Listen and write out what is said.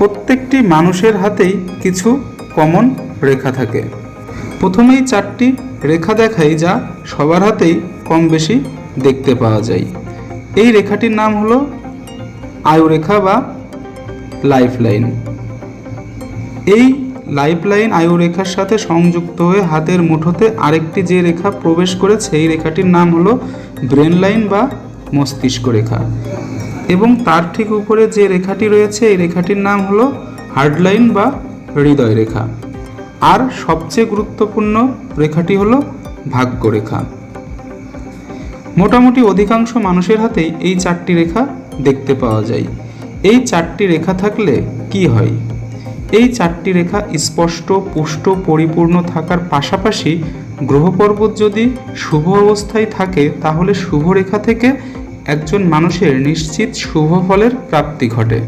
প্রত্যেকটি মানুষের হাতেই কিছু কমন রেখা থাকে। প্রথমেই চারটি রেখা দেখাই যা সবার হাতেই কম বেশি দেখতে পাওয়া যায়। এই রেখাটির নাম হলো আয়ুরেখা বা লাইফ লাইন এই লাইফ লাইন আয়ুরেখার সাথে সংযুক্ত হয়ে হাতের মুঠোতে আরেকটি যে রেখা প্রবেশ করে সেই রেখাটির নাম হলো ব্রেন লাইন বা মস্তিষ্ক রেখা। এবং তার ঠিক উপরে যে রেখাটি রয়েছে, এই রেখাটির নাম হলো হার্ড লাইন বা হৃদয় রেখা। আর সবচেয়ে গুরুত্বপূর্ণ রেখাটি হলো ভাগ্য রেখা। মোটামুটি অধিকাংশ মানুষের হাতেই এই চারটি রেখা দেখতে পাওয়া যায়। এই চারটি রেখা থাকলে কি হয়? এই চারটি রেখা স্পষ্ট, পুষ্ট, পরিপূর্ণ থাকার পাশাপাশি গ্রহ পর্বত যদি শুভ অবস্থায় থাকে, তাহলে শুভ রেখা থেকে একজন মানুষের নিশ্চিত শুভ ফলের প্রাপ্তি ঘটে।